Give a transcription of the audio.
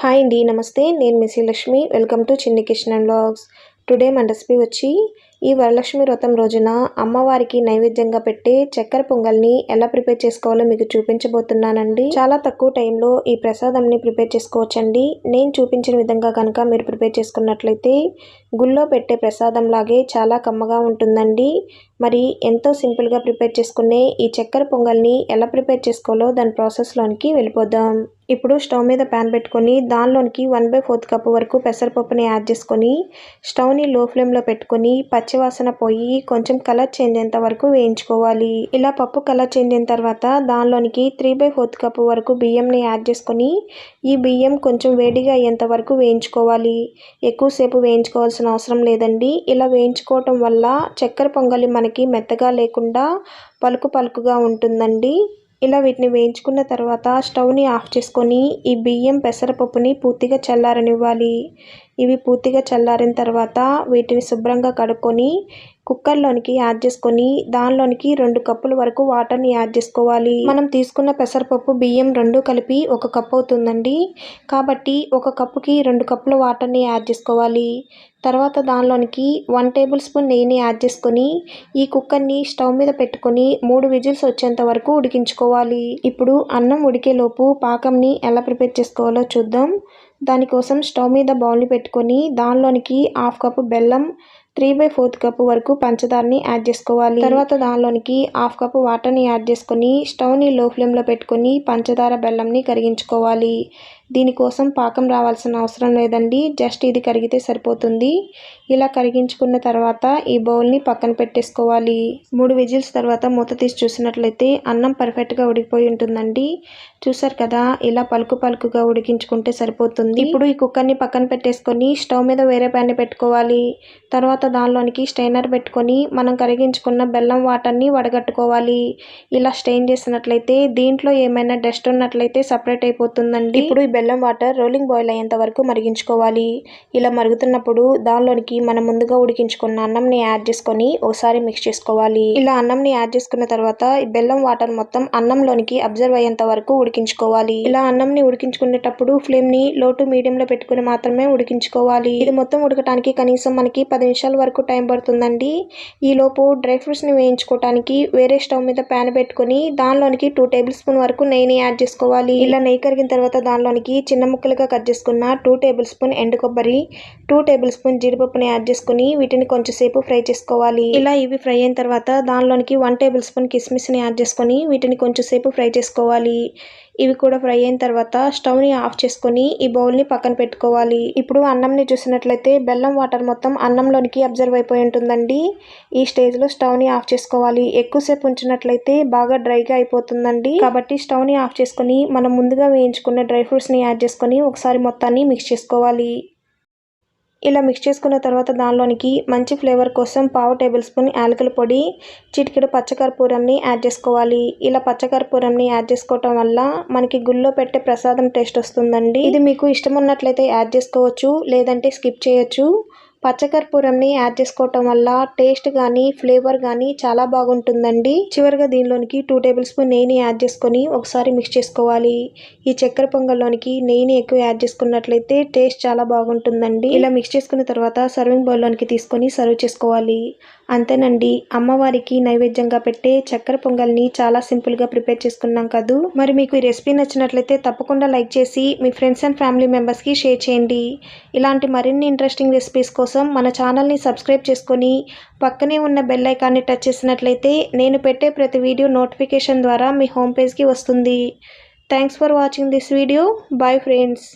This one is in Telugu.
హాయ్ అండి నమస్తే. నేను MIS-C Lakshmi welcome to Chinni Kishan and blogs today మన రెసిపీ వచ్చి ఈ వరలక్ష్మి వ్రతం రోజున అమ్మవారికి నైవేద్యంగా పెట్టే చక్కెర పొంగల్ని ఎలా ప్రిపేర్ చేసుకోవాలో మీకు చూపించబోతున్నానండి. చాలా తక్కువ టైంలో ఈ ప్రసాదంని ప్రిపేర్ చేసుకోవచ్చండి. నేను చూపించిన విధంగా కనుక మీరు ప్రిపేర్ చేసుకున్నట్లయితే గుళ్ళో పెట్టే ప్రసాదం లాగే చాలా కమ్మగా ఉంటుందండి. మరి ఎంతో సింపుల్గా ప్రిపేర్ చేసుకునే ఈ చక్కెర పొంగల్ని ఎలా ప్రిపేర్ చేసుకోవాలో దాని ప్రాసెస్లోనికి వెళ్ళిపోదాం. ఇప్పుడు స్టవ్ మీద ప్యాన్ పెట్టుకొని దానిలోనికి వన్ బై ఫోర్త్ కప్ వరకు పెసరపప్పుని యాడ్ చేసుకొని స్టవ్ని లో ఫ్లేమ్లో పెట్టుకొని పచ్చివాసన పోయి కొంచెం కలర్ చేంజ్ అయ్యేంత వరకు వేయించుకోవాలి. ఇలా పప్పు కలర్ చేంజ్ అయిన తర్వాత దానిలోనికి త్రీ బై ఫోర్త్ కప్ వరకు బియ్యంని యాడ్ చేసుకొని ఈ బియ్యం కొంచెం వేడిగా అయ్యేంత వరకు వేయించుకోవాలి. ఎక్కువసేపు వేయించుకోవాల్సిన అవసరం లేదండి. ఇలా వేయించుకోవటం వల్ల చక్కెర పొంగలి మనకి మెత్తగా లేకుండా పలుకు పలుకుగా ఉంటుందండి. ఇలా వీటిని వేయించుకున్న తర్వాత స్టవ్ని ఆఫ్ చేసుకొని ఈ బియ్యం పెసరపప్పుని పూర్తిగా చల్లారనివ్వాలి. ఇవి పూర్తిగా చల్లారిన తర్వాత వీటిని శుభ్రంగా కడుక్కొని కుక్కర్లోనికి యాడ్ చేసుకొని దానిలోనికి రెండు కప్పుల వరకు వాటర్ని యాడ్ చేసుకోవాలి. మనం తీసుకున్న పెసరపప్పు బియ్యం రెండు కలిపి ఒక కప్పు అవుతుందండి. కాబట్టి ఒక కప్పుకి రెండు కప్పుల వాటర్ని యాడ్ చేసుకోవాలి. తర్వాత దానిలోనికి వన్ టేబుల్ స్పూన్ నెయ్యిని యాడ్ చేసుకొని ఈ కుక్కర్ని స్టవ్ మీద పెట్టుకొని మూడు విజిల్స్ వచ్చేంత వరకు ఉడికించుకోవాలి. ఇప్పుడు అన్నం ఉడికేలోపు పాకంని ఎలా ప్రిపేర్ చేసుకోవాలో చూద్దాం. దానికోసం స్టవ్ మీద బౌల్ని పెట్టుకొని దానిలోనికి హాఫ్ కప్పు బెల్లం త్రీ బై ఫోర్త్ కప్ వరకు పంచదారని యాడ్ చేసుకోవాలి. తర్వాత దానిలోనికి హాఫ్ కప్ వాటర్ని యాడ్ చేసుకొని స్టవ్ని లో ఫ్లేమ్లో పెట్టుకొని పంచదార బెల్లంని కరిగించుకోవాలి. దీనికోసం పాకం రావాల్సిన అవసరం లేదండి. జస్ట్ ఇది కరిగితే సరిపోతుంది. ఇలా కరిగించుకున్న తర్వాత ఈ బౌల్ని పక్కన పెట్టేసుకోవాలి. మూడు విజిల్స్ తర్వాత మూత తీసి చూసినట్లయితే అన్నం పర్ఫెక్ట్గా ఉడికిపోయి ఉంటుందండి. చూసారు కదా ఇలా పలుకు పలుకుగా ఉడికించుకుంటే సరిపోతుంది. ఇప్పుడు ఈ కుక్కర్ని పక్కన పెట్టేసుకొని స్టవ్ మీద వేరే ప్యాన్ పెట్టుకోవాలి. తర్వాత దానిలోనికి స్టైనర్ పెట్టుకొని మనం కరిగించుకున్న బెల్లం వాటర్ని వడగట్టుకోవాలి. ఇలా స్టెయిన్ చేసినట్లయితే దీంట్లో ఏమైనా డస్ట్ ఉన్నట్లయితే సపరేట్ అయిపోతుందండి. ఇప్పుడు ఈ బెల్లం వాటర్ రోలింగ్ బాయిల్ అయ్యేంత వరకు మరిగించుకోవాలి. ఇలా మరుగుతున్నప్పుడు దానిలోనికి మనం ముందుగా ఉడికించుకున్న అన్నంని యాడ్ చేసుకొని ఒకసారి మిక్స్ చేసుకోవాలి. ఇలా అన్నంని యాడ్ చేసుకున్న తర్వాత ఈ బెల్లం వాటర్ మొత్తం అన్నంలోనికి అబ్జర్వ్ అయ్యేంత వరకు ఉడికించుకోవాలి. ఇలా అన్నంని ఉడికించుకునేటప్పుడు ఫ్లేమ్ని లో టు మీడియం లో పెట్టుకుని మాత్రమే ఉడికించుకోవాలి. ఇది మొత్తం ఉడకటానికి కనీసం మనకి పది నిమిషాల వరకు టైం పడుతుందండి. ఈలోపు డ్రై ఫ్రూట్స్ని వేయించుకోవటానికి వేరే స్టవ్ మీద ప్యాన్ పెట్టుకొని దానిలోనికి టూ టేబుల్ స్పూన్ వరకు నెయ్యిని యాడ్ చేసుకోవాలి. ఇలా నెయ్యి కరిగిన తర్వాత దానిలోనికి చిన్న ముక్కలుగా కట్ చేసుకున్న టూ టేబుల్ స్పూన్ ఎండు కొబ్బరి టూ టేబుల్ స్పూన్ జీడిపప్పుని యాడ్ చేసుకుని వీటిని కొంచెంసేపు ఫ్రై చేసుకోవాలి. ఇలా ఇవి ఫ్రై అయిన తర్వాత దానిలోనికి వన్ టేబుల్ స్పూన్ కిస్మిస్ని యాడ్ చేసుకొని వీటిని కొంచెంసేపు ఫ్రై చేసుకోవాలి. ఇవి కూడా ఫ్రై అయిన తర్వాత స్టవ్ని ఆఫ్ చేసుకొని ఈ బౌల్ని పక్కన పెట్టుకోవాలి. ఇప్పుడు అన్నంని చూసినట్లయితే బెల్లం వాటర్ మొత్తం అన్నంలోనికి అబ్జర్వ్ అయిపోయి ఉంటుందండి. ఈ స్టేజ్లో స్టవ్ని ఆఫ్ చేసుకోవాలి. ఎక్కువసేపు ఉంచినట్లయితే బాగా డ్రైగా అయిపోతుందండి. కాబట్టి స్టవ్ని ఆఫ్ చేసుకొని మనం ముందుగా వేయించుకున్న డ్రై ఫ్రూట్స్ని యాడ్ చేసుకొని ఒకసారి మొత్తాన్ని మిక్స్ చేసుకోవాలి. ఇలా మిక్స్ చేసుకున్న తర్వాత దానిలోనికి మంచి ఫ్లేవర్ కోసం పావు టేబుల్ స్పూన్ యాలకుల పొడి చిటికెడు పచ్చకర్పూరంని యాడ్ చేసుకోవాలి. ఇలా పచ్చకర్పూరంని యాడ్ చేసుకోవటం వల్ల మనకి గుళ్ళో పెట్టే ప్రసాదం టేస్ట్ వస్తుందండి. ఇది మీకు ఇష్టం ఉన్నట్లయితే యాడ్ చేసుకోవచ్చు లేదంటే స్కిప్ చేయొచ్చు. పచ్చకర్పూరంని యాడ్ చేసుకోవటం వల్ల టేస్ట్ కానీ ఫ్లేవర్ కానీ చాలా బాగుంటుందండి. చివరిగా దీనిలోనికి టూ టేబుల్ స్పూన్ నెయ్యిని యాడ్ చేసుకొని ఒకసారి మిక్స్ చేసుకోవాలి. ఈ చక్కెర పొంగల్లోనికి నెయ్యిని ఎక్కువ యాడ్ చేసుకున్నట్లయితే టేస్ట్ చాలా బాగుంటుందండి. ఇలా మిక్స్ చేసుకున్న తర్వాత సర్వింగ్ బౌల్లోనికి తీసుకొని సర్వ్ చేసుకోవాలి. అంతేనండి. అమ్మవారికి నైవేద్యంగా పెట్టే చక్కెర పొంగల్ని చాలా సింపుల్గా ప్రిపేర్ చేసుకున్నాం కదూ? మరి మీకు ఈ రెసిపీ నచ్చినట్లయితే తప్పకుండా లైక్ చేసి మీ ఫ్రెండ్స్ అండ్ ఫ్యామిలీ మెంబర్స్కి షేర్ చేయండి. ఇలాంటి మరిన్ని ఇంట్రెస్టింగ్ రెసిపీస్ కోసం మన ఛానల్ని సబ్స్క్రైబ్ చేసుకొని పక్కనే ఉన్న బెల్ ఐకాన్ని టచ్ చేసినట్లయితే నేను పెట్టే ప్రతి వీడియో నోటిఫికేషన్ ద్వారా మీ హోమ్ పేజ్కి వస్తుంది. Thanks for watching this video. Bye friends.